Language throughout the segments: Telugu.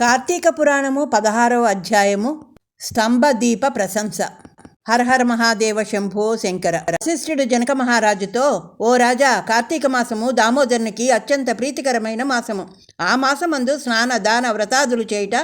కార్తీక పురాణము పదహారవ అధ్యాయము స్తంభదీప ప్రశంస. హరహర మహాదేవ శంభో శంకర. వశిష్ఠుడు జనక మహారాజుతో ఓ రాజా కార్తీక మాసము దామోదరునికి అత్యంత ప్రీతికరమైన మాసము. ఆ మాసమందు స్నాన దాన వ్రతాదులు చేయుట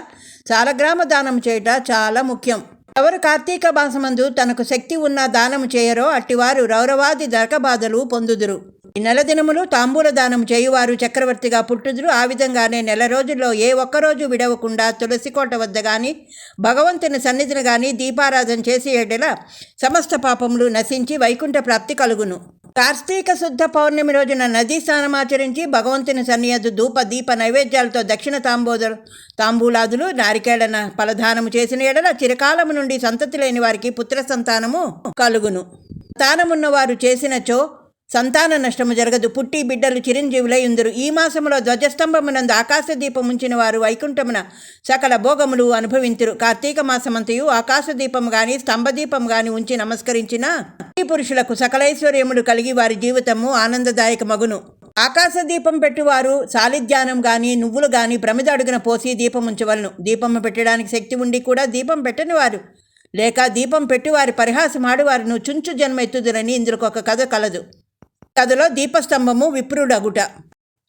చాలగ్రామ దానం చేయుట చాలా ముఖ్యం. ఎవరు కార్తీక మాసమందు తనకు శక్తి ఉన్న దానము చేయరో అట్టివారు రౌరవాది దరకబాధలు పొందుదురు. ఈ నెల దినములు తాంబూల దానం చేయువారు చక్రవర్తిగా పుట్టుదురు. ఆ విధంగానే నెల రోజుల్లో ఏ ఒక్కరోజు విడవకుండా తులసి కోట వద్ద కానీ భగవంతుని సన్నిధిని కానీ దీపారాధన చేసి ఏడెల సమస్త పాపములు నశించి వైకుంఠ ప్రాప్తి కలుగును. కార్తీక శుద్ధ పౌర్ణమి రోజున నదీ స్నానమాచరించి భగవంతుని సన్నియదు ధూప దీప నైవేద్యాలతో దక్షిణ తాంబోదరు తాంబూలాదులు నారికేళన ఫలదానము చేసిన ఎడల చిరకాలము నుండి సంతతి లేని వారికి పుత్ర సంతానము కలుగును. స్థానమున్నవారు చేసినచో సంతాన నష్టము జరగదు. పుట్టి బిడ్డలు చిరంజీవులై ఉందరు. ఈ మాసములో ధ్వజస్తంభమునందు ఆకాశ దీపం ఉంచిన వారు వైకుంఠమున సకల భోగములు అనుభవింతురు. కార్తీక మాసమంతయు ఆకాశ దీపం గాని స్తంభదీపం గాని ఉంచి నమస్కరించిన ఈ పురుషులకు సకలైశ్వర్యములు కలిగి వారి జీవితము ఆనందదాయక మగును ఆకాశ దీపం పెట్టువారు సాలిధ్యానం గాని నువ్వులు గాని ప్రమిద అడుగున పోసి దీపం ఉంచవలను. దీపము పెట్టడానికి శక్తి ఉండి కూడా దీపం పెట్టని వారు. లేక దీపం పెట్టువారి పరిహాసం ఆడువారును చుంచు జన్మ ఎత్తుదురని ఇందులో ఒక కథ కలదు. కథలో దీపస్తంభము విప్రుడగుట.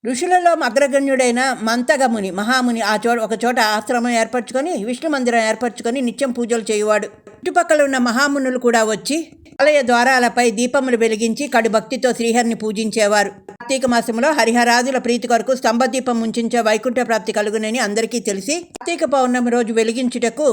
ఋషులలో అగ్రగణ్యుడైన మంతగముని మహాముని ఆ చోట ఒక చోట ఆశ్రమం ఏర్పరచుకొని విష్ణు మందిరం ఏర్పరచుకొని నిత్యం పూజలు చేయువాడు. చుట్టుపక్కల ఉన్న మహామునులు కూడా వచ్చి ఆలయ ద్వారాలపై దీపములు వెలిగించి కడు భక్తితో శ్రీహరిని పూజించేవారు. కార్తీక మాసంలో హరిహరాదుల ప్రీతి కొరకు స్తంభ దీపం ఉంచే వైకుంఠ ప్రాప్తి కలుగునని అందరికీ తెలిసి కార్తీక పౌర్ణమి రోజు వెలిగించుటకు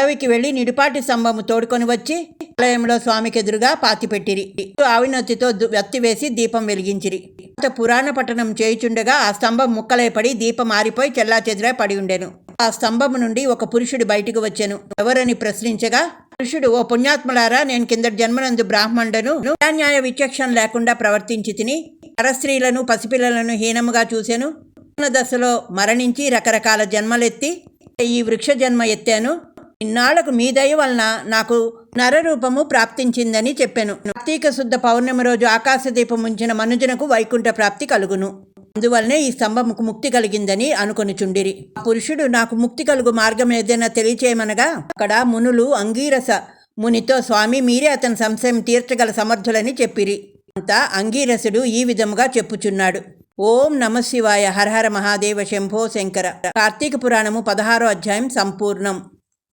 అడవికి వెళ్ళి నిడిపాటి స్తంభము తోడుకొని వచ్చి ఆలయంలో స్వామికి ఎదురుగా పాతిపెట్టిరి ఆవినొత్తితో దు- వత్తి వేసి దీపం వెలిగించిరి. పురాణ పట్టణం చేయుచుండగా ఆ స్తంభం ముక్కలైపడి దీపం ఆరిపోయి చెల్లా పడి ఉండెను. ఆ స్తంభము నుండి ఒక పురుషుడు బయటకు వచ్చెను. ఎవరని ప్రశ్నించగా పురుషుడు ఓ పుణ్యాత్మలారా నేను కింద జన్మనందు బ్రాహ్మణుడను న్యాయ విచక్షణ లేకుండా ప్రవర్తించి తిని పరస్త్రీలను పసిపిల్లలను హీనముగా చూశాను దశలో మరణించి రకరకాల జన్మలెత్తి ఈ వృక్ష జన్మ ఎత్తాను. ఇన్నాళ్ళకు మీ దయ వలన నాకు నరరూపము ప్రాప్తించిందని చెప్పాను. కార్తీక శుద్ధ పౌర్ణమి రోజు ఆకాశ దీపం ఉంచిన మనుజునకు వైకుంఠ ప్రాప్తి కలుగును. అందువల్లనే ఈ స్తంభముకు ముక్తి కలిగిందని అనుకొనిచుండిరి. ఆ పురుషుడు నాకు ముక్తి కలుగు మార్గం ఏదైనా తెలియచేయమనగా అక్కడ మునులు అంగీరస మునితో స్వామి మీరే అతని సంశయం తీర్చగల సమర్థులని చెప్పిరి. అంతా అంగీరసుడు ఈ విధముగా చెప్పుచున్నాడు. ఓం నమ శివాయ. హరహర మహాదేవ శంభో శంకర. కార్తీక పురాణము పదహారో అధ్యాయం సంపూర్ణం.